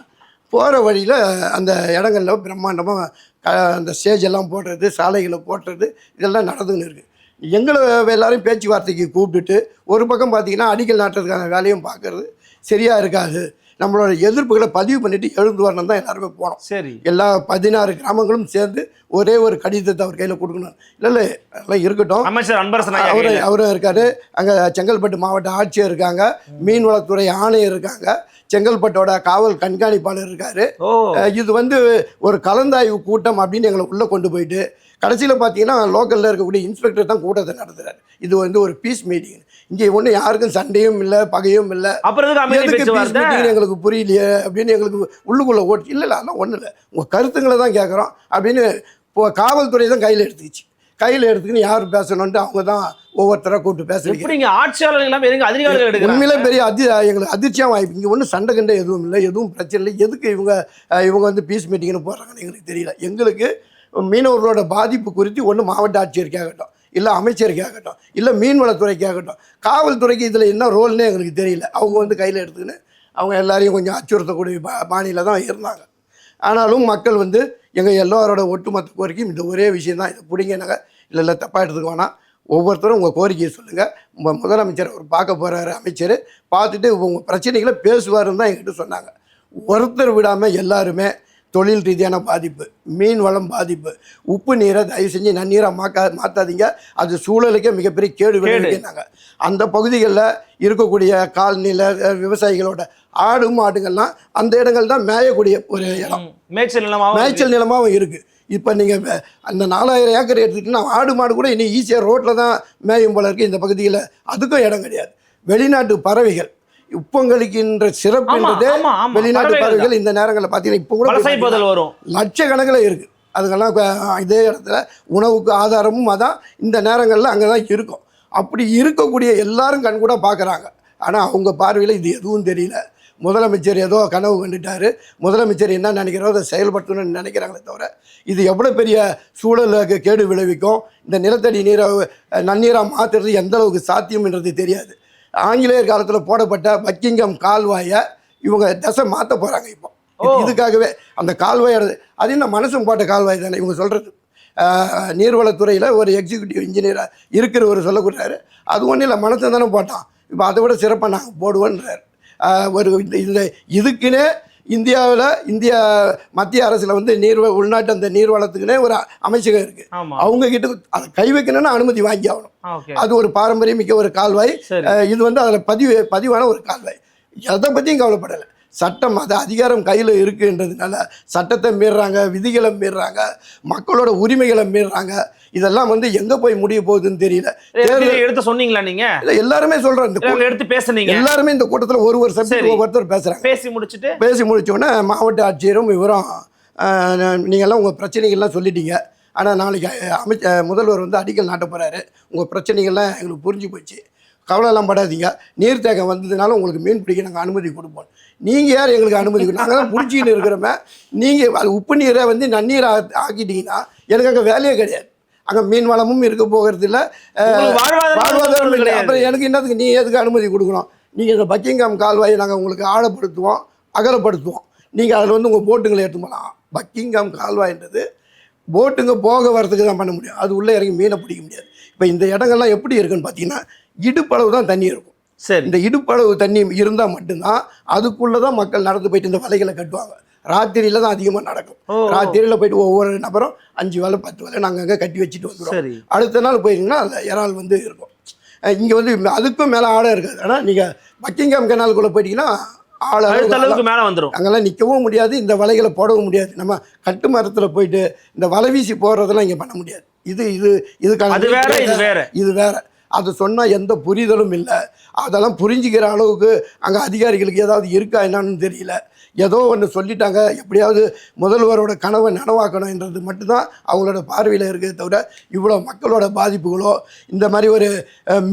போகிற வழியில் அந்த இடங்கள்ல பிரம்மாண்டமாக அந்த ஸ்டேஜ் எல்லாம் போடுறது சாலைகளை போடுறது இதெல்லாம் நடந்துன்னு இருக்குது எங்களை எல்லாரும் பேச்சுவார்த்தைக்கு கூப்பிட்டுட்டு ஒரு பக்கம் பார்த்தீங்கன்னா அடிக்கல் நாட்டுறதுக்கான வேலையும் பார்க்கறது சரியாக இருக்காது. நம்மளோட எதிர்ப்புகளை பதிவு பண்ணிட்டு எழுந்து வரணும் தான் எல்லாருமே போனோம். சரி. எல்லா பதினாறு கிராமங்களும் சேர்ந்து ஒரே ஒரு கடிதத்தை அவர் கையில் கொடுக்கணும். இல்லை இல்லை அதெல்லாம் இருக்கட்டும். அமைச்சர் அன்பரசன் அவரு. அவரும் இருக்காரு. அங்கே செங்கல்பட்டு மாவட்ட ஆட்சியர் இருக்காங்க. மீன்வளத்துறை ஆணையர் இருக்காங்க. செங்கல்பட்டோட காவல் கண்காணிப்பாளர் இருக்காரு. இது வந்து ஒரு கலந்தாய்வு கூட்டம் அப்படின்னு எங்களை உள்ளே கொண்டு போயிட்டு கடைசியில் பார்த்தீங்கன்னா லோக்கலில் இருக்கக்கூடிய இன்ஸ்பெக்டர் தான் கூட்டத்தை நடத்துறாரு. இது வந்து ஒரு பீஸ் மீட்டிங் இங்கே ஒன்றும் யாருக்கும் சண்டையும் இல்லை பகையும் இல்லை. அப்புறம் எங்களுக்கு புரியலையே அப்படின்னு எங்களுக்கு உள்ளுக்குள்ளே ஓட்டு இல்லை இல்லை அதெல்லாம் ஒன்றும் இல்லை. உங்கள் கருத்துங்களை தான் கேட்குறோம் அப்படின்னு இப்போ காவல்துறை தான் கையில் எடுத்துக்கிச்சு. கையில் எடுத்துக்கின்னு யார் பேசணுன்ட்டு அவங்க தான் ஒவ்வொருத்தராக கூப்பிட்டு பேச வைக்கிறாங்க. எப்படிங்க ஆட்சியாளர்கள் எதுங்க அதிகாரிகள் உண்மையிலே பெரிய அதி எங்களுக்கு அதிர்ச்சியாக வாய்ப்பு. இங்கே ஒன்றும் சண்டை கண்டை எதுவும் இல்லை எதுவும் பிரச்சனை இல்லை. எதுக்கு இவங்க இவங்க வந்து பீஸ் மீட்டிங்னு போடுறாங்கன்னு எங்களுக்கு தெரியல. எங்களுக்கு மீனவர்களோட பாதிப்பு குறித்து ஒன்று மாவட்ட ஆட்சியர் கேட்கட்டும் இல்லை அமைச்சருக்காகட்டும் இல்லை மீன்வளத்துறைக்காகட்டும் காவல்துறைக்கு இதில் என்ன ரோல்னே எங்களுக்கு தெரியல. அவங்க வந்து கையில் எடுத்துக்கின்னு அவங்க எல்லாரையும் கொஞ்சம் அச்சுறுத்தக்கூடிய பா பாணியில் தான் இருந்தாங்க. ஆனாலும் மக்கள் வந்து எங்கள் எல்லாரோட ஒட்டுமொத்த கோரிக்கையும் இந்த ஒரே விஷயம் தான். இதை பிடிங்கினாங்க இல்லை இல்லை தப்பாக எடுத்துக்க வேணாம். ஒவ்வொருத்தரும் உங்கள் கோரிக்கையை சொல்லுங்கள் உங்கள் முதலமைச்சர் அவர் பார்க்க போகிறாரு அமைச்சர். பார்த்துட்டு உங்கள் பிரச்சனைகளை பேசுவாருன்னு தான் எங்கிட்ட சொன்னாங்க. ஒருத்தர் விடாமல் எல்லாருமே தொழில் ரீதியான பாதிப்பு மீன் வளம் பாதிப்பு உப்பு நீரை தயவு செஞ்சு நன்னீராக மாக்கா மாற்றாதீங்க அது சூழலுக்கே மிகப்பெரிய கேடு விளைவிக்கிறாங்க அந்த பகுதிகளில் இருக்கக்கூடிய கால்நில விவசாயிகளோட ஆடு மாடுகள்லாம் அந்த இடங்கள் தான் மேயக்கூடிய ஒரு இடம். மேய்ச்சல் நிலமாவும் மேய்ச்சல் நிலமாவும் இருக்குது இப்போ நீங்கள் அந்த நாலாயிரம் ஏக்கர் எடுத்துக்கிட்டீங்கன்னா ஆடு மாடு கூட இன்னும் ஈஸியாக ரோட்டில் தான் மேயும் போல இருக்குது இந்த பகுதியில். அதுக்கும் இடம் கிடையாது. வெளிநாட்டு பறவைகள் உப்பங்களிக்கின்ற சிறப்புன்றதே ஆமா. வெளிநாட்டு பறவைகள் இந்த நேரங்களில் பார்த்தீங்கன்னா இப்போ கூட வரும். லட்சக்கணக்கில் இருக்குது அதுக்கெல்லாம் இதே இடத்துல உணவுக்கு ஆதாரமும் அதான் இந்த நேரங்களில் அங்கே தான் இருக்கும். அப்படி இருக்கக்கூடிய எல்லாரும் கண்கூட பார்க்குறாங்க. ஆனால் அவங்க பார்வையில் இது எதுவும் தெரியல. முதலமைச்சர் ஏதோ கனவு கண்டுட்டாரு. முதலமைச்சர் என்ன நினைக்கிறோ அதை செயல்படுத்தணும்னு நினைக்கிறாங்களே தவிர இது எவ்வளோ பெரிய சூழலுக்கு கேடு விளைவிக்கும்? இந்த நிலத்தடி நீரை நன்னீராக மாற்றுறது எந்த அளவுக்கு சாத்தியம்ன்றது தெரியாது. ஆங்கிலேயர் காலத்தில் போடப்பட்ட பக்கிங்கம் கால்வாயை இவங்க திசை மாற்ற போகிறாங்க இப்போ. இது- இதுக்காகவே அந்த கால்வாய் அது என்ன மனசும் போட்ட கால்வாய் தானே இவங்க சொல்கிறது நீர்வளத்துறையில் ஒரு எக்ஸிக்யூட்டிவ் இன்ஜினியராக இருக்கிறவர் சொல்லக்கூடாரு அது ஒன்றும் இல்லை மனசை தானே போட்டான். இப்போ அதை விட சிறப்பாக நாங்கள் போடுவோன்றார் ஒரு இந்த இந்த இதுக்குன்னே இந்தியாவில் இந்திய மத்திய அரசில் வந்து நீர் உள்நாட்டு அந்த நீர்வளத்துக்குன்னே ஒரு அமைச்சகம் இருக்குது அவங்க கிட்ட அதை கை வைக்கணும்னா அனுமதி வாங்கி ஆகணும். அது ஒரு பாரம்பரியமிக்க ஒரு கால்வாய். இது வந்து அதில் பதிவு பதிவான ஒரு கால்வாய். எதை பற்றியும் கவலைப்படலை. சட்டம் அது அதிகாரம் கையில் இருக்குன்றதுனால சட்டத்தை மீறுறாங்க விதிகளை மீறுறாங்க மக்களோட உரிமைகளை மீறுறாங்க. இதெல்லாம் வந்து எங்கே போய் முடிய போகுதுன்னு தெரியல. எடுத்து சொன்னீங்களா நீங்க? இல்ல எல்லாருமே சொல்கிறேன் இந்த எடுத்து பேசுனீங்க. எல்லாருமே இந்த கூட்டத்தில் ஒரு ஒரு. சப்ஜெக்ட் ஒவ்வொருத்தர் பேசுகிறாங்க பேசி முடிச்சிட்டு? பேசி முடிச்ச உடனே மாவட்ட ஆட்சியரும் இவரும் நீங்கள்லாம் உங்கள் பிரச்சனைகள்லாம் சொல்லிட்டீங்க. ஆனால் நாளைக்கு அமைச்ச முதல்வர் வந்து அடிக்கல் நாட்ட போகிறாரு உங்கள் பிரச்சனைகள்லாம் எங்களுக்கு புரிஞ்சு போச்சு. கவலைலாம் படாதீங்க. நீர்த்தேக்கம் வந்ததுனால உங்களுக்கு மீன் பிடிக்க நாங்கள் அனுமதி கொடுப்போம். நீங்கள் யார் எங்களுக்கு அனுமதி நாங்கள் தான் பிடிச்சின்னு இருக்கிறோமே. நீங்கள் அது உப்பு நீரை வந்து நன்னீர் ஆக்கிட்டீங்கன்னா எனக்கு அங்கே வேலையே கிடையாது. அங்கே மீன் வளமும் இருக்க போகிறது இல்லை வாழ்வாதாரம் இல்லை. அப்புறம் எனக்கு என்னதுக்கு நீ எதுக்கு அனுமதி கொடுக்கணும்? நீங்கள் இந்த பக்கிங்காம் கால்வாயை நாங்கள் உங்களுக்கு ஆழப்படுத்துவோம் அகலப்படுத்துவோம். நீங்கள் அதில் வந்து உங்கள் போட்டுங்களை எடுத்து போகலாம் பக்கிங்காம் கால்வாய்ன்றது போட்டுங்க போக வரதுக்கு தான் பண்ண முடியும். அது உள்ளே இறங்கி மீனை பிடிக்க முடியாது. இப்போ இந்த இடங்கள்லாம் எப்படி இருக்குன்னு பார்த்தீங்கன்னா இடுப்பளவு தான் தண்ணி இருக்கும். சரி. இந்த இடுப்பளவு தண்ணி இருந்தால் மட்டும்தான் அதுக்குள்ளே தான் மக்கள் நடந்து போயிட்டு இந்த வலைகளை கட்டுவாங்க. ராத்திரியில தான் அதிகமாக நடக்கும். ராத்திரியில் போயிட்டு ஒவ்வொரு நபரும் அஞ்சு வலை பத்து வலை நாங்கள் அங்கே கட்டி வச்சுட்டு வந்துடுவோம் சரி. அடுத்த நாள் போயிருந்தீங்கன்னா அந்த இறால் வந்து இருக்கும். இங்கே வந்து அதுக்கும் மேலே ஆழம் இருக்காது. ஆனால் நீங்கள் பக்கிங்காம் கெனாலுக்குள்ளே போயிட்டீங்கன்னா அடுத்த அளவுக்கு மேல வந்துரும். அங்கெல்லாம் நிற்கவும் முடியாது இந்த வலைகளை போடவும் முடியாது. நம்ம கட்டு மரத்தில் போயிட்டு இந்த வலை வீசி போடுறதெல்லாம் இங்கே பண்ண முடியாது. இது இது இதுக்கான அது வேற இது வேற. இது வேற. அது சொன்னால் எந்த புரிதலும் இல்லை. அதெல்லாம் புரிஞ்சுக்கிற அளவுக்கு அங்கே அதிகாரிகளுக்கு ஏதாவது இருக்கா என்னன்னு தெரியல. ஏதோ ஒன்று சொல்லிட்டாங்க. எப்படியாவது முதல்வரோட கனவை நனவாக்கணுன்றது மட்டும்தான் அவங்களோட பார்வையில் இருக்கே தவிர இவ்வளோ மக்களோட பாதிப்புகளோ இந்த மாதிரி ஒரு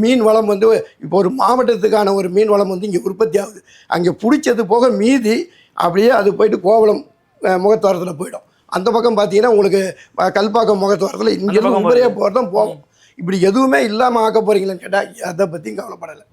மீன் வளம் வந்து இப்போ ஒரு மாவட்டத்துக்கான ஒரு மீன் வளம் வந்து இங்கே உற்பத்தி ஆகுது. அங்கே பிடிச்சது போக மீதி அப்படியே அது போயிட்டு கோவளம் முகத்துவாரத்தில் போயிடும். அந்த பக்கம் பார்த்தீங்கன்னா உங்களுக்கு கல்பாக்கம் முகத்துவாரத்தில் இங்கே பக்கம் உபரியா போகிறது தான் போகும். இப்படி எதுவுமே இல்லாமல் ஆக்க போகிறீங்களான்னு கேட்டால் அதை பற்றியும் கவலைப்படலை.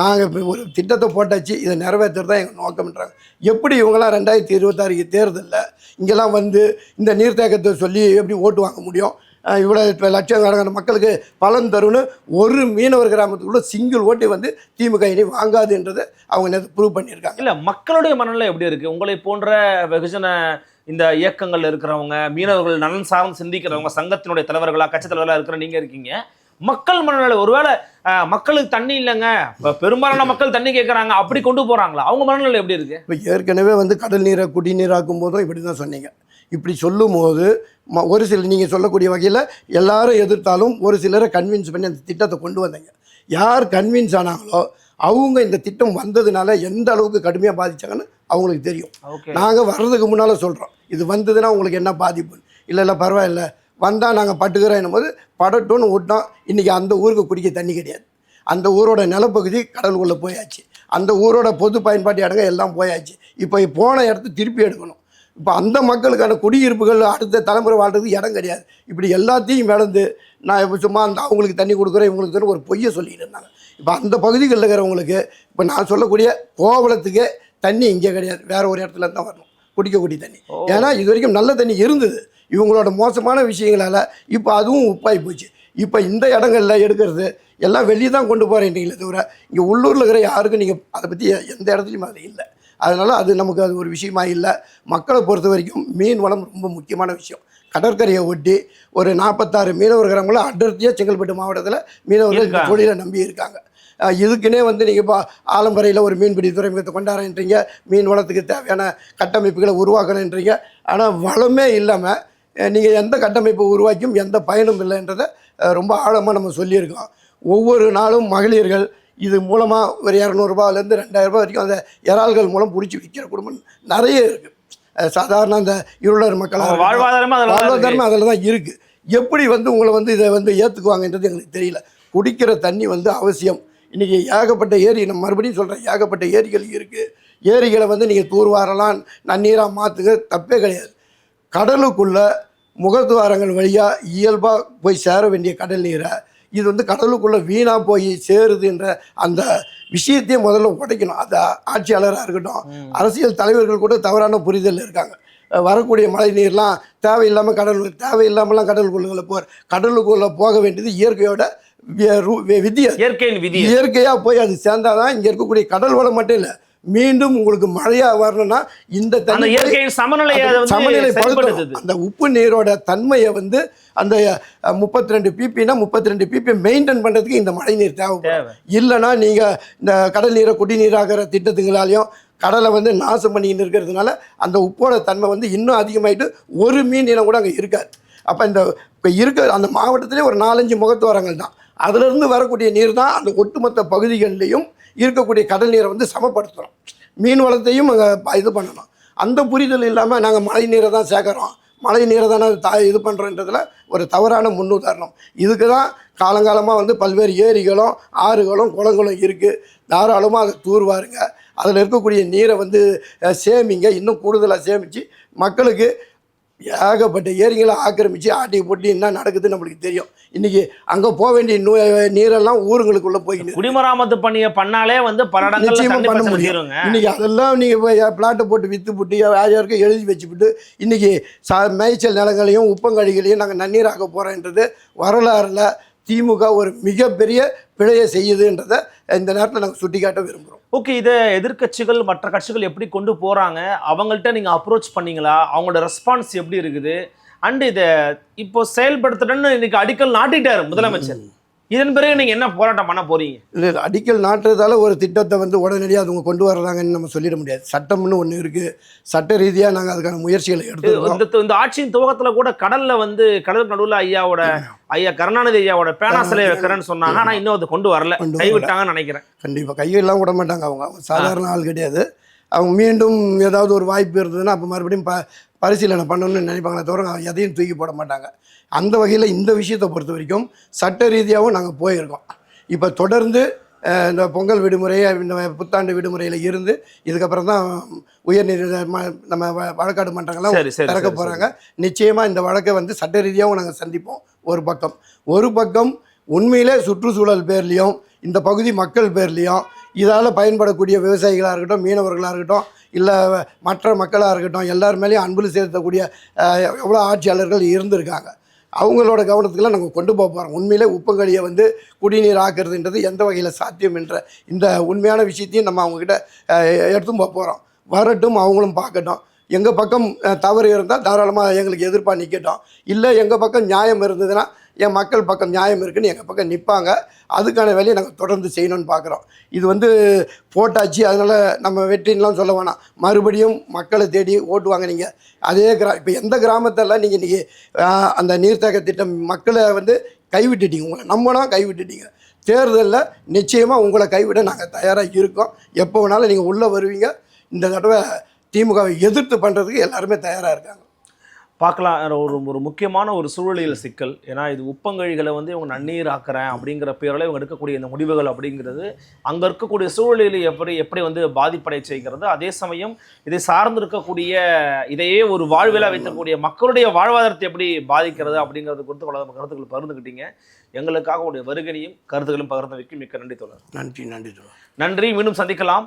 நாங்கள் இப்போ ஒரு திட்டத்தை போட்டாச்சு இதை நிறைவேற்றுறது தான் எங்கள் நோக்கம்ன்றாங்க. எப்படி இவங்களாம் ரெண்டாயிரத்தி இருபத்தாறுக்கு தேர்தலில் இங்கெல்லாம் வந்து இந்த நீர்த்தேக்கத்தை சொல்லி எப்படி ஓட்டு வாங்க முடியும்? இவ்வளோ இப்போ லட்சக்கணக்கான மக்களுக்கு பலன் தரும்னு ஒரு மீனவர் கிராமத்துக்குள்ள சிங்கிள் ஓட்டு வந்து திமுக இனி வாங்காதுன்றதை அவங்க நேற்று ப்ரூவ் பண்ணியிருக்காங்க. இல்லை மக்களுடைய மனநிலை எப்படி இருக்குது உங்களை போன்ற வெகுஜன இந்த இயக்கங்கள் இருக்கிறவங்க மீனவர்கள் நலன் சார்ந்து சிந்திக்கிறவங்க சங்கத்தினுடைய தலைவர்களாக கட்சி தலைவர்களாக இருக்கிற நீங்கள் இருக்கீங்க. மக்கள் மனநிலை ஒருவேளை மக்களுக்கு தண்ணி இல்லைங்க. பெரும்பாலான மக்கள் தண்ணி கேட்கறாங்க அப்படி கொண்டு போறாங்களா? அவங்க மனநிலை எப்படி இருக்கு? இப்போ ஏற்கனவே வந்து கடல் நீரை குடிநீராக்கும் போதும் இப்படி தான் சொன்னீங்க. இப்படி சொல்லும்போது ம ஒரு சில நீங்கள் சொல்லக்கூடிய வகையில் எல்லாரும் எதிர்த்தாலும் ஒரு சிலரை கன்வின்ஸ் பண்ணி அந்த திட்டத்தை கொண்டு வந்தீங்க. யார் கன்வின்ஸ் ஆனாங்களோ அவங்க இந்த திட்டம் வந்ததுனால எந்த அளவுக்கு கடுமையாக பாதிச்சாங்கன்னு அவங்களுக்கு தெரியும். நாங்கள் வர்றதுக்கு முன்னால் சொல்கிறோம் இது வந்ததுன்னா உங்களுக்கு என்ன பாதிப்பு இல்லை இல்லை பரவாயில்ல. வந்தால் நாங்கள் பட்டுக்கிறோம் போது படட்டும்னு விட்டோம். இன்றைக்கி அந்த ஊருக்கு குடிக்க தண்ணி கிடையாது. அந்த ஊரோட நிலப்பகுதி கடலுக்குள்ளே போயாச்சு. அந்த ஊரோட பொது பயன்பாட்டு இடங்க எல்லாம் போயாச்சு. இப்போ போன இடத்த திருப்பி எடுக்கணும். இப்போ அந்த மக்களுக்கான குடியிருப்புகள் அடுத்த தலைமுறை வாழ்றதுக்கு இடம் கிடையாது. இப்படி எல்லாத்தையும் இழந்து நான் இப்போ சும்மா அந்த அவங்களுக்கு தண்ணி கொடுக்குறேன் இவங்களுக்கு ஒரு பொய்யை சொல்லிட்டு இருந்தாங்க. இப்போ அந்த பகுதிகளில் இருக்கிறவங்களுக்கு இப்போ நான் சொல்லக்கூடிய கோவலத்துக்கே தண்ணி இங்கே கிடையாது. வேற ஒரு இடத்துல தான் வரணும். குடிக்கக்கூடிய தண்ணி. ஏன்னா இது வரைக்கும் நல்ல தண்ணி இருந்தது. இவங்களோட மோசமான விஷயங்களால இப்போ அதுவும் உப்பாகி போச்சு. இப்போ இந்த இடங்கள்ல எடுக்கிறது எல்லாம் வெளியே தான் கொண்டு போகிறீங்களே தவிர இங்கே உள்ளூரில் இருக்கிற யாருக்கும் நீங்கள் அதை பற்றி எந்த இடத்துலையும் அது இல்லை. அதனால் அது நமக்கு அது ஒரு விஷயமா இல்லை. மக்களை பொறுத்த வரைக்கும் மீன் வளம் ரொம்ப முக்கியமான விஷயம். கடற்கரையை ஒட்டி ஒரு நாற்பத்தாறு மீனவர் கிராமங்கள அடர்த்தியாக செங்கல்பட்டு மாவட்டத்தில் மீனவர்கள். தொழிலை நம்பி இருக்காங்க. இதுக்குன்னே வந்து நீங்கள் இப்போ ஆலம்பரையில் ஒரு மீன்பிடி துறைமுகத்தை கொண்டாடுறீங்க மீன் வளத்துக்கு தேவையான கட்டமைப்புகளை உருவாக்கணுன்றீங்க. ஆனால் வளமே இல்லாமல் நீங்கள் எந்த கட்டமைப்பை உருவாக்கியும் எந்த பயனும் இல்லைன்றதை ரொம்ப ஆழமாக நம்ம சொல்லியிருக்கோம். ஒவ்வொரு நாளும் மகளிர்கள் இது மூலமாக ஒரு இரநூறுபாலேருந்து ரெண்டாயிரரூபா வரைக்கும் அந்த இறால்கள் மூலம் பிடிச்சி விற்கிற குடும்பம் நிறைய இருக்குது சாதாரண அந்த இருளர் மக்களாக அவங்க வாழ்வாதாரமே அதுல தான் இருக்குது எப்படி வந்து உங்களை வந்து இதை வந்து ஏற்றுக்குவாங்கன்றது எங்களுக்கு தெரியல. குடிக்கிற தண்ணி வந்து அவசியம். இன்றைக்கி ஏகப்பட்ட ஏரி நம்ம மறுபடியும் சொல்கிறேன் ஏகப்பட்ட ஏரிகள் இருக்குது ஏரிகளை வந்து நீங்கள் தூர்வாரலாம் நன்னீராக மாற்றுங்க தப்பே கிடையாது. கடலுக்குள்ள முகத்துவாரங்கள் வழியாக இயல்பாக போய் சேர வேண்டிய கடல் நீரை இது வந்து கடலுக்குள்ளே வீணாக போய் சேருதுன்ற அந்த விஷயத்தையே முதல்ல உடைக்கணும் அது ஆட்சியாளராக இருக்கட்டும். அரசியல் தலைவர்கள் கூட தவறான புரிதல் இருக்காங்க வரக்கூடிய மழை நீர்லாம் தேவையில்லாமல் கடல் தேவையில்லாமலாம் கடலுக்குள்ள போகிற கடலுக்குள்ளே போக வேண்டியது இயற்கையோட விதி. இயற்கையின் விதி இயற்கையாக போய் அது சேர்ந்தாதான் இங்கே இருக்கக்கூடிய கடல் வளம் மட்டும் இல்லை மீண்டும் உங்களுக்கு மழையா வரணும்னா இந்த சமநிலை. அந்த உப்பு நீரோட தன்மையை வந்து அந்த முப்பத்தி ரெண்டு பிபினா முப்பத்தி ரெண்டு பிபி மெயின்டைன் பண்ணுறதுக்கு இந்த மழை நீர் தேவைப்படும். தேவை. இல்லைன்னா நீங்கள் இந்த கடல் நீரை குடிநீராகிற திட்டத்துங்களாலையும் கடலை வந்து நாசம் பண்ணிக்கிட்டு இருக்கிறதுனால அந்த உப்போட தன்மை வந்து இன்னும் அதிகமாயிட்டு ஒரு மீன் இனம் கூட அங்கே இருக்காது. அப்போ இந்த இப்போ இருக்க அந்த மாவட்டத்திலே ஒரு நாலஞ்சு முகத்துவாரங்கள் தான். அதிலிருந்து வரக்கூடிய நீர் தான் அந்த ஒட்டுமொத்த பகுதிகளிலையும் இருக்கக்கூடிய கடல் நீரை வந்து சமப்படுத்துகிறோம் மீன் வளத்தையும் அங்கே இது பண்ணணும். அந்த புரிதல் இல்லாமல் நாங்கள் மழை நீரை தான் சேர்க்குறோம் மழை நீரை தானே தா இது பண்ணுறன்றதுல ஒரு தவறான முன்னுதாரணம். இதுக்கு தான் காலங்காலமாக வந்து பல்வேறு ஏரிகளும் ஆறுகளும் குளங்களும் இருக்குது தாராளமாக அதை தூர்வாருங்க. அதில் இருக்கக்கூடிய நீரை வந்து சேமிங்க. இன்னும் கூடுதலாக சேமித்து மக்களுக்கு ஏகப்பட்ட ஏரிகளை ஆக்கிரமித்து ஆட்டி போட்டு என்ன நடக்குதுன்னு நம்மளுக்கு தெரியும். இன்றைக்கி அங்கே போக வேண்டிய நூ நீரெல்லாம் ஊருங்களுக்குள்ளே போய்க்கிட்டு குடிமராமத்து பணியை பண்ணாலே வந்து பல இடங்கள்ல நிச்சயமா தண்ணி பண்ண முடியும். இன்னைக்கு அதெல்லாம் நீங்கள் போய் பிளாட்டை போட்டு விற்று போட்டு யார் யாருக்கும் எழுதி வச்சுவிட்டு இன்னைக்கு சா மேய்ச்சல் நிலங்களையும் உப்பங்கழிகளையும் நாங்கள் நன்னீராக்க போகிறோன்றது வரலாறுல திமுக ஒரு மிகப்பெரிய பிழையை செய்யுதுன்றதை இந்த நேரத்தில் நாங்கள் சுட்டிக்காட்ட விரும்புகிறோம் ஓகே இதை எதிர்க்கட்சிகள் மற்ற கட்சிகள் எப்படி கொண்டு போறாங்க? அவங்கள்ட்ட நீங்க அப்ரோச் பண்ணீங்களா? அவங்களோட ரெஸ்பான்ஸ் எப்படி இருக்குது? அண்ட் இதை இப்போ செயல்படுத்தணும்னு இன்னைக்கு அடிக்கல் நாட்டிட்டாரு முதலமைச்சர். இதன் பிறகு நீங்க என்ன போராட்டம் பண்ண போறீங்க? இல்லை இல்லை அடிக்கல் நாட்டுறதால ஒரு திட்டத்தை வந்து உடனடியாக அவங்க கொண்டு வர்றாங்கன்னு நம்ம சொல்லிட முடியாது. சட்டம்னு ஒன்று இருக்குது சட்ட ரீதியாக நாங்கள் அதுக்கான முயற்சிகளை எடுத்துருக்கோம். இந்த ஆட்சியின் துவக்கத்துல கூட கடல்ல வந்து கடல் நடுவுல ஐயாவோட ஐயா கருணாநிதி ஐயாவோட பேனா சிலை வைக்கிறேன்னு சொன்னாங்க. ஆனா இன்னும் அது கொண்டு வரல. கைவிட்டாங்கன்னு நினைக்கிறேன். கண்டிப்பாக கையெல்லாம் விட மாட்டாங்க அவங்க. சாதாரண ஆள் கிடையாது. அவங்க மீண்டும் ஏதாவது ஒரு வாய்ப்பு இருந்ததுன்னா அப்போ மறுபடியும் ப பரிசீலனை பண்ணணும்னு நினைப்பாங்களே தவிர எதையும் தூக்கி போட மாட்டாங்க. அந்த வகையில் இந்த விஷயத்தை பொறுத்த வரைக்கும் சட்ட ரீதியாகவும் நாங்கள் போயிருக்கோம். இப்போ தொடர்ந்து இந்த பொங்கல் விடுமுறை இந்த புத்தாண்டு விடுமுறையில் இருந்து இதுக்கப்புறம் தான் உயர்நீதி நம்ம வழக்காடு மன்றங்கள்லாம் திறக்க போகிறாங்க நிச்சயமாக இந்த வழக்கை வந்து சட்ட ரீதியாகவும் நாங்கள் சந்திப்போம் ஒரு பக்கம். ஒரு பக்கம் உண்மையிலே சுற்றுச்சூழல் பேர்லேயும் இந்த பகுதி மக்கள் பேர்லேயும் இதால் பயன்படக்கூடிய விவசாயிகளாக இருக்கட்டும் மீனவர்களாக இருக்கட்டும் இல்லை மற்ற மக்களாக இருக்கட்டும் எல்லார் மேலேயும் அன்பில் செலுத்தக்கூடிய எவ்வளோ ஆட்சியாளர்கள் இருந்திருக்காங்க. அவங்களோட கவனத்துக்கெல்லாம் நாங்கள் கொண்டு போக போகிறோம் உண்மையிலே உப்பங்கழியை வந்து குடிநீர் ஆக்குறதுன்றது எந்த வகையில் சாத்தியம் என்ற இந்த உண்மையான விஷயத்தையும் நம்ம அவங்கக்கிட்ட எடுத்தும் போக போகிறோம் வரட்டும் அவங்களும் பார்க்கட்டும். எங்கள் பக்கம் தவறு இருந்தால் தாராளமாக எங்களுக்கு எதிர்ப்பாக நிற்கட்டும் இல்லை எங்கள் பக்கம் நியாயம் இருந்ததுன்னா என் மக்கள் பக்கம் நியாயம் இருக்குன்னு எங்கள் பக்கம் நிற்பாங்க அதுக்கான வேலையை நாங்கள் தொடர்ந்து செய்யணும்னு பார்க்குறோம் இது வந்து போட்டாச்சு அதனால் நம்ம வெற்றின்லாம் சொல்ல வேணாம். மறுபடியும் மக்களை தேடி ஓட்டுவாங்க நீங்கள் அதே கிரா இப்போ எந்த கிராமத்தெல்லாம் நீங்கள் இன்றைக்கி அந்த நீர்த்தேக்க திட்டம் மக்களை வந்து கைவிட்டுட்டீங்க. உங்களை நம்பினா கைவிட்டுட்டீங்க. தேர்தலில் நிச்சயமாக உங்களை கைவிட நாங்கள் தயாராக இருக்கோம். எப்போ வேணாலும் நீங்கள் உள்ளே வருவீங்க. இந்த தடவை திமுகவை எதிர்த்து பண்ணுறதுக்கு எல்லாருமே தயாராக இருக்காங்க. பார்க்கலாம். ஒரு ஒரு முக்கியமான ஒரு சூழலியல் சிக்கல். ஏன்னா இது உப்பங்கழிகளை வந்து இவங்க நன்னீர் ஆக்குறேன் அப்படிங்கிற பேரில் இவங்க எடுக்கக்கூடிய இந்த முடிவுகள் அப்படிங்கிறது அங்கே இருக்கக்கூடிய சூழலில் எப்படி எப்படி வந்து பாதிப்படை செய்கிறது அதே சமயம் இதை சார்ந்து இருக்கக்கூடிய இதையே ஒரு வாழ்வில வைக்கக்கூடிய மக்களுடைய வாழ்வாதாரத்தை எப்படி பாதிக்கிறது அப்படிங்கிறது குறித்து பல கருத்துக்கள் பகிர்ந்துக்கிட்டீங்க எங்களுக்காக உடைய வருகையும் கருத்துக்களும் பகிர்ந்தமைக்கு மிக்க நன்றி தோழர். நன்றி நன்றி தோழர். நன்றி. மீண்டும் சந்திக்கலாம்.